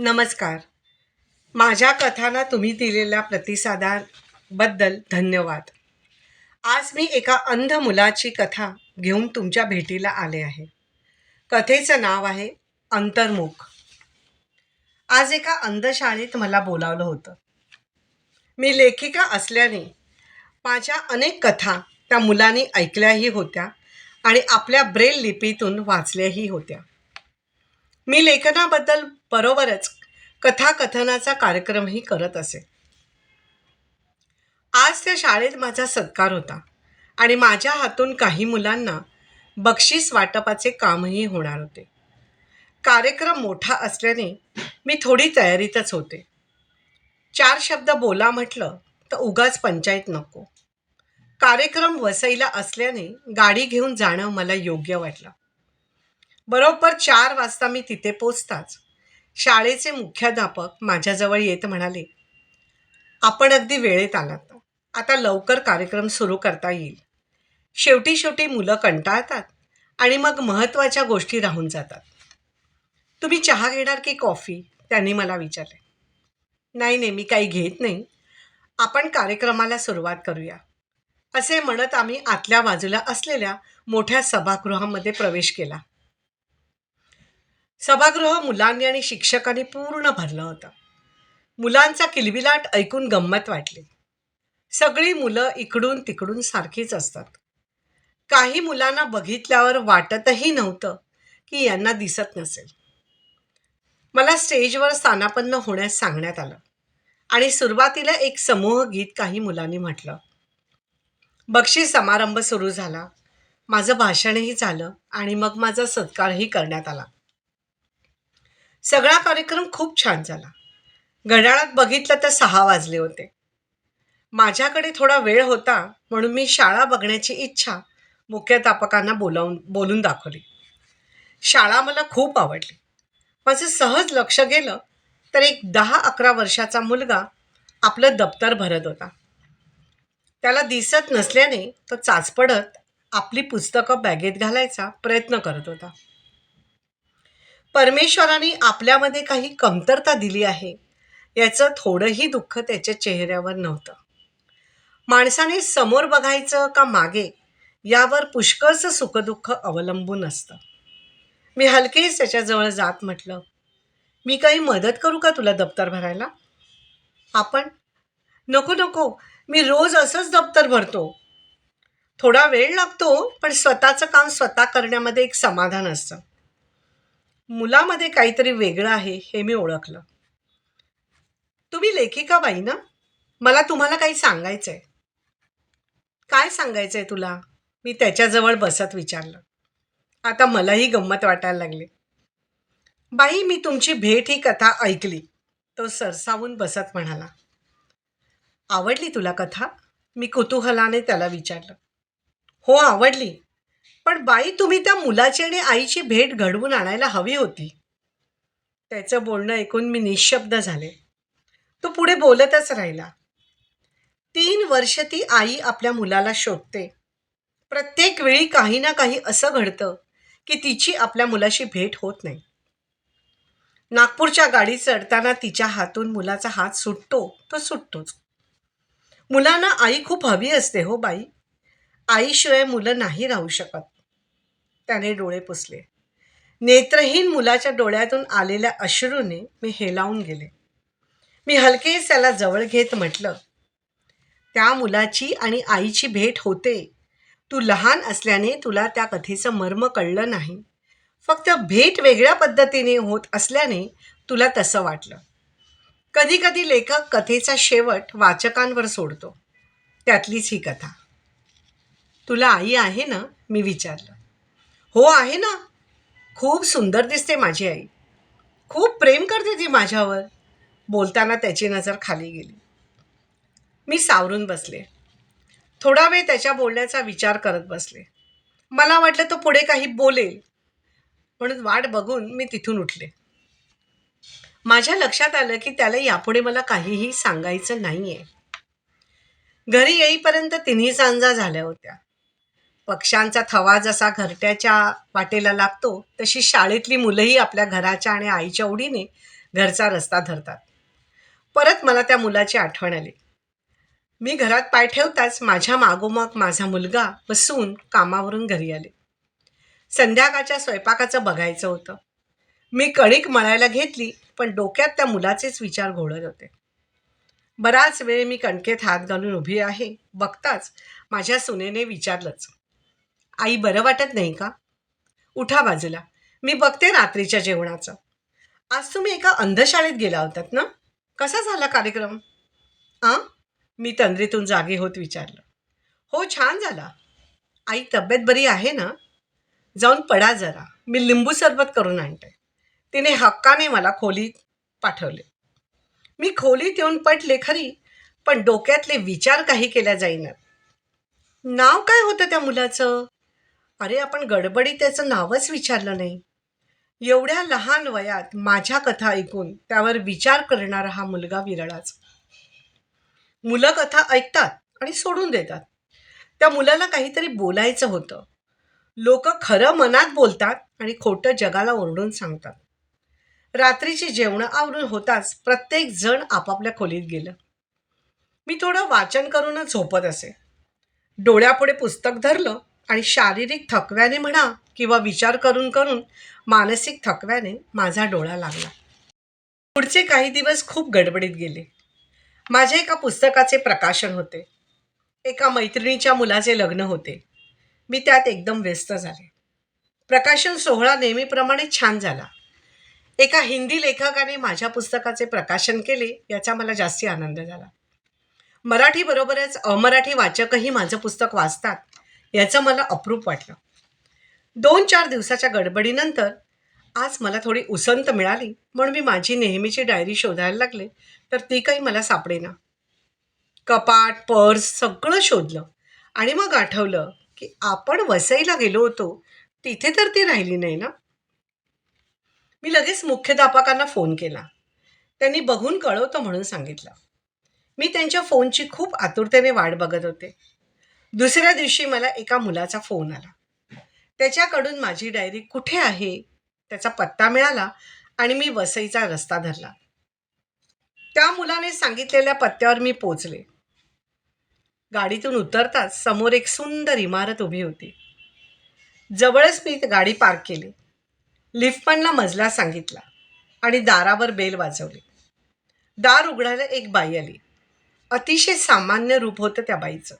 नमस्कार. माझ्या कथांना तुम्ही दिलेल्या प्रतिसादाबद्दल धन्यवाद. आज मी एका अंध मुलाची कथा घेऊन तुमच्या भेटीला आले आहे. कथेचं नाव आहे अंतर्मुख. आज एका अंधशाळेत मला बोलावलं होतं. मी लेखिका असल्याने माझ्या अनेक कथा त्या मुलांनी ऐकल्याही होत्या आणि आपल्या ब्रेल लिपीतून वाचल्याही होत्या. मी लेखनाबद्दल बरोबरच कथाकथनाचा कार्यक्रमही करत असे. आज त्या शाळेत माझा सत्कार होता आणि माझ्या हातून काही मुलांना बक्षीस वाटपाचे कामही होणार होते. कार्यक्रम मोठा असल्याने मी थोडी तयारीतच होते. चार शब्द बोला म्हटलं तर उगाच पंचायत नको. कार्यक्रम वसईला असल्याने गाडी घेऊन जाणं मला योग्य वाटलं. बरोबर चार वाजता मी तिथे पोचताच. शाळेचे मुख्याध्यापक माझ्याजवळ येत म्हणाले आपण अगदी वेळेत आलात. आता लवकर कार्यक्रम सुरू करता येईल. शेवटी शेवटी मुलं कंटाळतात आणि मग महत्त्वाच्या गोष्टी राहून जातात. तुम्ही चहा घेणार की कॉफी? त्यांनी मला विचारले. नाही नाही मी काही घेत नाही. आपण कार्यक्रमाला सुरुवात करूया. असे म्हणत आम्ही आतल्या बाजूला असलेल्या मोठ्या सभागृहामध्ये प्रवेश केला. सभागृह मुलांनी आणि शिक्षकांनी पूर्ण भरलं होतं. मुलांचा किलबिलाट ऐकून गंमत वाटली. सगळी मुलं इकडून तिकडून सारखीच असतात. काही मुलांना बघितल्यावर वाटतही नव्हतं की यांना दिसत नसेल. मला स्टेजवर स्थानापन्न होण्यास सांगण्यात आलं आणि सुरुवातीला एक समूह गीत काही मुलांनी म्हटलं. बक्षीस समारंभ सुरू झाला. माझं भाषणही झालं आणि मग माझा सत्कारही करण्यात आला. सगळा कार्यक्रम खूप छान झाला. घड्याळात बघितलं तर सहा वाजले होते. माझ्याकडे थोडा वेळ होता म्हणून मी शाळा बघण्याची इच्छा मुख्याध्यापकांना बोलावून बोलून दाखवली. शाळा मला खूप आवडली. माझं सहज लक्ष गेलं तर एक दहा अकरा वर्षाचा मुलगा आपलं दप्तर भरत होता. त्याला दिसत नसल्याने तो चाचपडत आपली पुस्तकं बॅगेत घालायचा प्रयत्न करत होता. परमेश्वराने आपल्यामध्ये काही कमतरता दिली आहे याचं थोडंही दुःख त्याच्या चेहऱ्यावर नव्हतं. माणसाने समोर बघायचं का मागे यावर पुष्कळचं सुखदुःख अवलंबून असतं. मी हलकेच त्याच्याजवळ जात म्हटलं मी काही मदत करू का तुला दप्तर भरायला? आपण? नको नको मी रोज असंच दप्तर भरतो. थोडा वेळ लागतो पण स्वतःचं काम स्वतः करण्यामध्ये एक समाधान असतं. मुलामध्ये काहीतरी वेगळं आहे हे मी ओळखलं. तुम्ही लेखिका बाई ना? मला तुम्हाला काही सांगायचं आहे काय सांगायचं आहे तुला? मी त्याच्याजवळ बसत विचारलं. आता मलाही गंमत वाटायला लागली. बाई मी तुमची भेट ही कथा ऐकली. तो सरसावून बसत म्हणाला. आवडली तुला कथा? मी कुतूहलाने त्याला विचारलं. हो आवडली. पण बाई तुम्ही त्या मुलाची आणि आईची भेट घडवून आणायला हवी होती. त्याचं बोलणं ऐकून मी निशब्द झाले. तो पुढे बोलतच राहिला. तीन वर्ष ती आई आपल्या मुलाला शोधते. प्रत्येक वेळी काही ना काही असं घडतं की तिची आपल्या मुलाशी भेट होत नाही. नागपूरच्या गाडीत चढताना तिच्या हातून मुलाचा हात सुटतो तो सुटतोच. मुलांना आई खूप हवी असते हो बाई. आईशिवाय मुलं नाही राहू शकत. त्याने डोळे पुसले. नेत्रहीन मुलाच्या डोळ्यातून आलेल्या अश्रूने मी हेलावून गेले. मी हलकेच त्याला जवळ घेत म्हटलं त्या मुलाची आणि आईची भेट होते. तू लहान असल्याने तुला त्या कथेचं मर्म कळलं नाही. फक्त भेट वेगळ्या पद्धतीने होत असल्याने तुला तसं वाटलं. कधीकधी लेखक कथेचा शेवट वाचकांवर सोडतो. त्यातलीच ही कथा. तुला आई आहे ना? मी विचारलं. हो आहे ना. खूप सुंदर दिसते माझी आई. खूप प्रेम करते ती माझ्यावर. बोलताना त्याची नजर खाली गेली. मी सावरून बसले. थोडा वेळ त्याच्या बोलण्याचा विचार करत बसले. मला वाटलं तो पुढे काही बोलेल. म्हणून वाट बघून मी तिथून उठले. माझ्या लक्षात आलं की त्याला यापुढे मला काहीही सांगायचं नाही आहे घरी येईपर्यंत तिन्ही सांजा झाल्या होत्या. पक्ष्यांचा थवा जसा घरट्याच्या वाटेला लागतो तशी शाळेतली मुलंही आपल्या घराच्या आणि आईच्या ओढीने घरचा रस्ता धरतात. परत मला त्या मुलाची आठवण आली. मी घरात पाय ठेवताच माझ्या मागोमाग माझा मुलगा व सून कामावरून घरी आले. संध्याकाळच्या स्वयंपाकाचं बघायचं होतं. मी कणिक मळायला घेतली पण डोक्यात त्या मुलाचेच विचार घोळत होते. बराच वेळ मी कणकेत हात घालून उभी आहे बघताच माझ्या सुनेने विचारलंच. आई बरं वाटत नाही का? उठा बाजूला. मी बघते रात्रीच्या जेवणाचं. आज तुम्ही एका अंधशाळेत गेला होतात ना? कसा झाला कार्यक्रम? आ? मी तंद्रीतून जागे होत विचारलं. हो छान झाला. आई तब्येत बरी आहे ना? जाऊन पडा जरा. मी लिंबू सरबत करून आणते. तिने हक्काने मला खोलीत पाठवले. मी खोलीत येऊन पटले खरी पण डोक्यातले विचार काही केल्या जाईनात नाव काय होतं त्या मुलाचं? अरे आपण गडबडीत त्याचं नावच विचारलं नाही. एवढ्या लहान वयात माझ्या कथा ऐकून त्यावर विचार करणारा हा मुलगा विरळाच. मुलं कथा ऐकतात आणि सोडून देतात. त्या मुलाला काहीतरी बोलायचं होतं. लोक खरं मनात बोलतात आणि खोटं जगाला ओरडून सांगतात. रात्रीची जेवणं आवरून होताच प्रत्येक जण आपापल्या खोलीत गेलं. मी थोडं वाचन करूनच झोपत असे. डोळ्यापुढे पुस्तक धरलं आणि शारीरिक थकव्याने म्हणा किंवा विचार करून करून मानसिक थकव्याने माझा डोळा लागला. पुढचे काही दिवस खूप गडबडीत गेले. माझ्या एका पुस्तकाचे प्रकाशन होते. एका मैत्रिणीच्या मुलाचे लग्न होते. मी त्यात एकदम व्यस्त झाले. प्रकाशन सोहळा नेहमीप्रमाणे छान झाला. एका हिंदी लेखकाने माझ्या पुस्तकाचे प्रकाशन केले याचा मला जास्ती आनंद झाला. मराठीबरोबरच अमराठी वाचकही माझं पुस्तक वाचतात. याचं मला अप्रूप वाटलं. दोन चार दिवसाच्या गडबडीनंतर आज मला थोडी उसंत मिळाली. म्हणून मी माझी नेहमीची डायरी शोधायला लागले तर ती काही मला सापडेना. कपाट पर्स सगळं शोधलं आणि मग आठवलं की आपण वसईला गेलो होतो. तिथे तर ती राहिली नाही ना? मी लगेच मुख्याध्यापकांना फोन केला. त्यांनी बघून कळवतं म्हणून सांगितलं. मी त्यांच्या फोनची खूप आतुरतेने वाट बघत होते. दुसऱ्या दिवशी मला एका मुलाचा फोन आला. त्याच्याकडून माझी डायरी कुठे आहे? त्याचा पत्ता मिळाला आणि मी वसईचा रस्ता धरला. त्या मुलाने सांगितलेल्या पत्त्यावर मी पोचले. गाडीतून उतरताच समोर एक सुंदर इमारत उभी होती. जवळच मी गाडी पार्क केली. लिफ्टमनला मजला सांगितला आणि दारावर बेल वाजवली. दार उघडायला एक बाई आली. अतिशय सामान्य रूप होतं त्या बाईचं.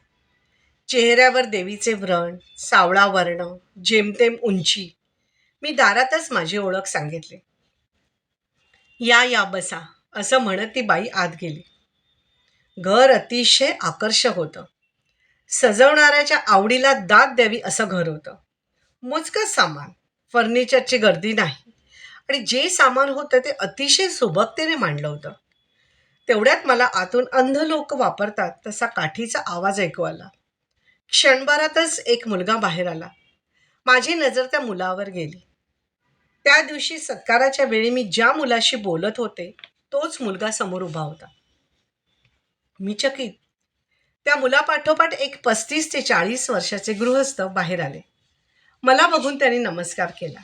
चेहऱ्यावर देवीचे व्रण सावळा वर्ण जेमतेम उंची. मी दारातच माझी ओळख सांगितली. या या बसा असं म्हणत ती बाई आत गेली. घर अतिशय आकर्षक होतं. सजवणाऱ्याच्या आवडीला दाद द्यावी असं घर होतं. मोजकंच सामान फर्निचरची गर्दी नाही. आणि जे सामान होतं ते अतिशय सुबकतेने मांडलं होतं. तेवढ्यात मला आतून अंध लोक वापरतात तसा काठीचा आवाज ऐकू आला. क्षणभरातच एक मुलगा बाहेर आला. माझी नजर त्या मुलावर गेली. त्या दिवशी सत्काराच्या वेळी मी ज्या मुलाशी बोलत होते तोच मुलगा समोर उभा होता. मी चकित. त्या मुलापाठोपाठ एक पस्तीस ते चाळीस वर्षाचे गृहस्थ बाहेर आले. मला बघून त्यांनी नमस्कार केला.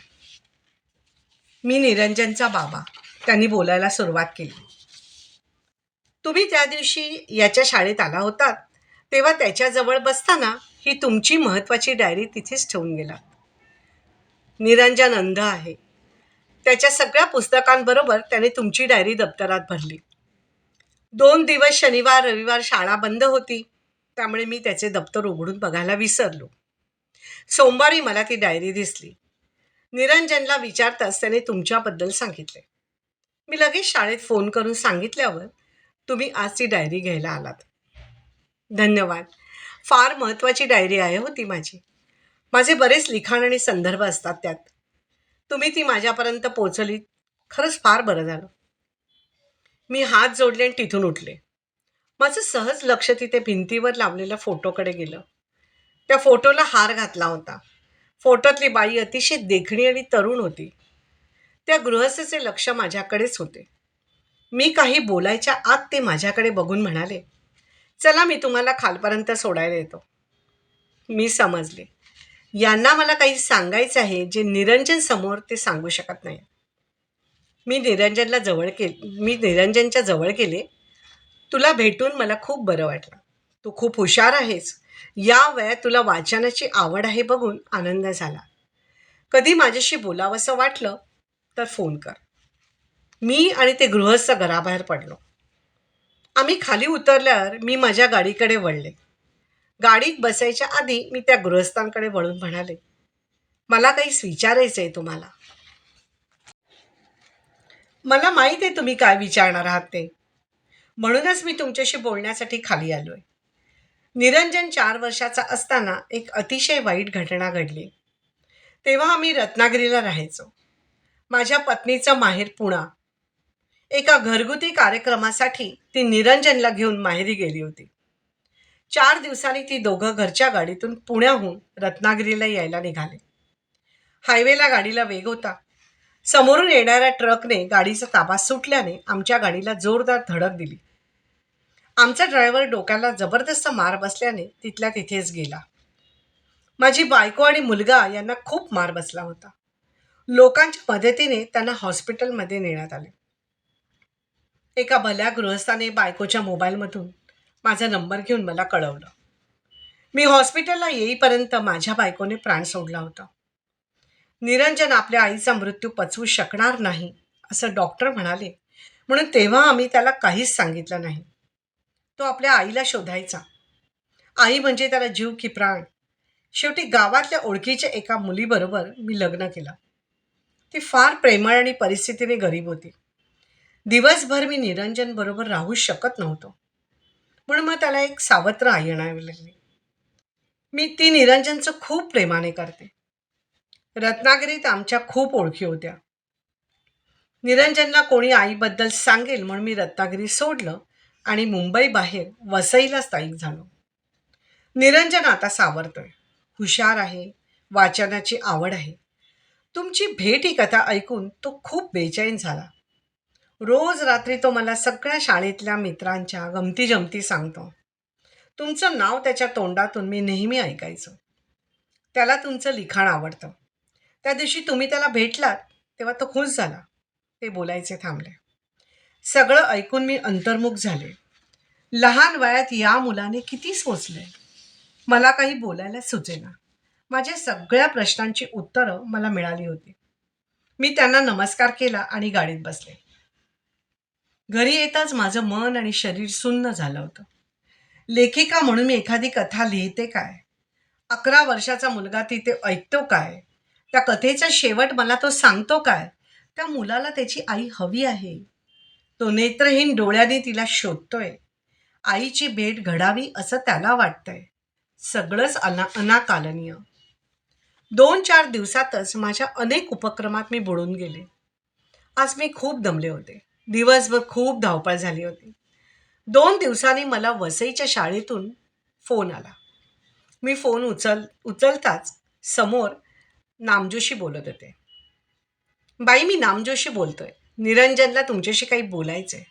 मी निरंजनचा बाबा. त्यांनी बोलायला सुरुवात केली. तुम्ही त्या दिवशी याच्या शाळेत आला होतात? तेव्हा त्याच्याजवळ बसताना ही तुमची महत्त्वाची डायरी तिथेच ठेवून गेला. निरंजन अंध आहे. त्याच्या सगळ्या पुस्तकांबरोबर त्याने तुमची डायरी दप्तरात भरली. दोन दिवस शनिवार रविवार शाळा बंद होती. त्यामुळे मी त्याचे दप्तर उघडून बघायला विसरलो. सोमवारी मला ती डायरी दिसली. निरंजनला विचारताच त्याने तुमच्याबद्दल सांगितले. मी लगेच शाळेत फोन करून सांगितल्यावर तुम्ही आज ती डायरी घ्यायला आलात. धन्यवाद. फार महत्त्वाची डायरी आहे हो ती माझी. माझे बरेच लिखाण आणि संदर्भ असतात त्यात. तुम्ही ती माझ्यापर्यंत पोचली खरंच फार बरं झालं. मी हात जोडले आणि तिथून उठले. माझं सहज लक्ष तिथे भिंतीवर लावलेल्या फोटोकडे गेलं. त्या फोटोला हार घातला होता. फोटोतली बाई अतिशय देखणी आणि तरुण होती. त्या गृहस्थचे लक्ष माझ्याकडेच होते. मी काही बोलायच्या आत ते माझ्याकडे बघून म्हणाले चला मी तुम्हाला खालपर्यंत सोडायला येतो. मी समजले. यांना मला काही सांगायचं आहे जे निरंजन समोर ते सांगू शकत नाही. मी निरंजनला जवळ के मी निरंजनच्या जवळ गेले. तुला भेटून मला खूप बरं वाटलं. तू खूप हुशार आहेस. या वयात तुला वाचनाची आवड आहे बघून आनंद झाला. कधी माझ्याशी बोलावंसं वाटलं तर फोन कर. मी आणि ते गृहस्थ घराबाहेर पडलो. आम्ही खाली उतरल्यावर मी माझ्या गाडीकडे वळले. गाडीत बसायच्या आधी मी त्या गृहस्थांकडे वळून म्हणाले मला काहीच विचारायचं आहे तुम्हाला. मला माहीत आहे तुम्ही काय विचारणार आहात ते. म्हणूनच मी तुमच्याशी बोलण्यासाठी खाली आलो आहे निरंजन चार वर्षाचा असताना एक अतिशय वाईट घटना घडली. तेव्हा आम्ही रत्नागिरीला राहायचो. माझ्या पत्नीचं माहेर पुणा. एका घरगुती कार्यक्रमासाठी ती निरंजनला घेऊन माहेरी गेली होती. चार दिवसांनी ती दोघं घरच्या गाडीतून पुण्याहून रत्नागिरीला यायला निघाले. हायवेला गाडीला वेग होता. समोरून येणाऱ्या ट्रकने गाडीचा ताबा सुटल्याने आमच्या गाडीला जोरदार धडक दिली. आमचा ड्रायव्हर डोक्याला जबरदस्त मार बसल्याने तिथल्या तिथेच गेला. माझी बायको आणि मुलगा यांना खूप मार बसला होता. लोकांच्या मदतीने त्यांना हॉस्पिटलमध्ये नेण्यात आले. एका भल्या गृहस्थाने बायकोच्या मोबाईलमधून माझा नंबर घेऊन मला कळवलं. मी हॉस्पिटलला येईपर्यंत माझ्या बायकोने प्राण सोडला होता. निरंजन आपल्या आईचा मृत्यू पचवू शकणार नाही असं डॉक्टर म्हणाले. म्हणून तेव्हा आम्ही त्याला काहीच सांगितलं नाही. तो आपल्या आईला शोधायचा. आई म्हणजे त्याला जीव की प्राण. शेवटी गावातल्या ओळखीच्या एका मुलीबरोबर मी लग्न केलं. ती फार प्रेमळ आणि परिस्थितीने गरीब होती. दिवसभर मी निरंजन बरोबर राहू शकत नव्हतो. म्हणून मग त्याला एक सावत्र आई आणावी लागली. मी ती निरंजनचं खूप प्रेमाने करते. रत्नागिरीत आमच्या खूप ओळखी होत्या. निरंजनला कोणी आईबद्दल सांगेल म्हणून मी रत्नागिरी सोडलं आणि मुंबईबाहेर वसईला स्थायिक झालो. निरंजन आता सावरतोय. हुशार आहे वाचनाची आवड आहे. तुमची भेट ही कथा ऐकून तो खूप बेचैन झाला. रोज रात्री तो मला सगळ्या शाळेतल्या मित्रांच्या गमती जमती सांगतो. तुमचं नाव त्याच्या तोंडातून मी नेहमी ऐकायचो. त्याला तुमचं लिखाण आवडतं. त्या दिवशी तुम्ही त्याला भेटलात तेव्हा तो खुश झाला. ते बोलायचे थांबले. सगळं ऐकून मी अंतर्मुख झाले. लहान वयात या मुलाने किती सोचले मला काही बोलायला सुचेना. माझ्या सगळ्या प्रश्नांची उत्तरं मला मिळाली होती. मी त्यांना नमस्कार केला आणि गाडीत बसले. घरी येताच माझं मन आणि शरीर सुन्न झालं होतं. लेखिका म्हणून मी एखादी कथा लिहिते काय? अकरा वर्षाचा मुलगा तिथे ऐकतो काय? त्या कथेचा शेवट मला तो सांगतो काय? त्या मुलाला त्याची आई हवी आहे. तो नेत्रहीन डोळ्याने तिला शोधतोय. आईची भेट घडावी असं त्याला वाटतंय. सगळंच अना अनाकालनीय. दोन चार दिवसातच माझ्या अनेक उपक्रमात मी बुडून गेले. आज मी खूप दमले होते. दिवसभर खूप धावपळ झाली होती. दोन दिवसांनी मला वसईच्या शाळेतून फोन आला. मी फोन उचल उचलताच समोर नामजोशी बोलत होते. बाई मी नामजोशी बोलतोय. निरंजनला तुमच्याशी काही बोलायचं आहे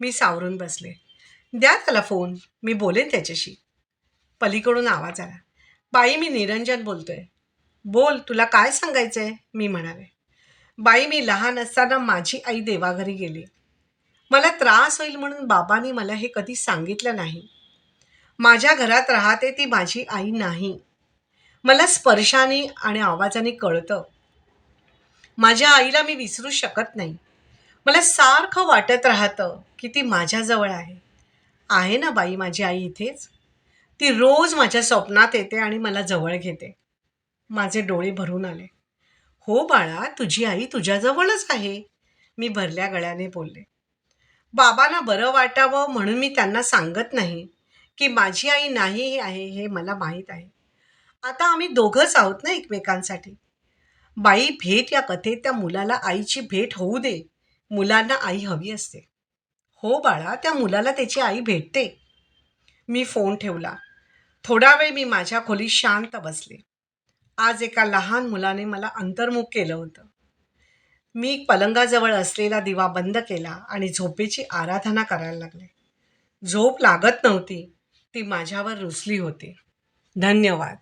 मी सावरून बसले. द्या त्याला फोन. मी बोलेन त्याच्याशी. पलीकडून आवाज आला. बाई मी निरंजन बोलतोय. बोल तुला काय सांगायचं आहे मी म्हणाले. बाई मी लहान असताना माझी आई देवाघरी गेली. मला त्रास होईल म्हणून बाबांनी मला हे कधी सांगितलं नाही. माझ्या घरात राहते ती माझी आई नाही. मला स्पर्शाने आणि आवाजाने कळतं. माझ्या आईला मी विसरू शकत नाही. मला सारखं वाटत राहतं की ती माझ्याजवळ आहे. आहे ना बाई माझी आई इथेच? ती रोज माझ्या स्वप्नात येते आणि मला जवळ घेते. माझे डोळे भरून आले. हो बाळा तुझी आई तुझ्याजवळच आहे. मी भरल्या गळ्याने बोलले. बाबांना बरं वाटावं म्हणून मी त्यांना सांगत नाही की माझी आई नाही आहे हे मला माहीत आहे. आता आम्ही दोघंच आहोत ना एकमेकांसाठी. बाई भेट या कथेत त्या मुलाला आईची भेट होऊ दे. मुलांना आई हवी असते. हो बाळा त्या मुलाला त्याची आई भेटते. मी फोन ठेवला. थोडा वेळ मी माझ्या खोलीत शांत बसले. आज एका लहान मुलाने मला अंतर्मुख केलं होतं. मी पलंगाजवळ असलेला दिवा बंद केला आणि झोपेची आराधना करायला लागले. झोप लागत नव्हती ती माझ्यावर रुसली होती. धन्यवाद.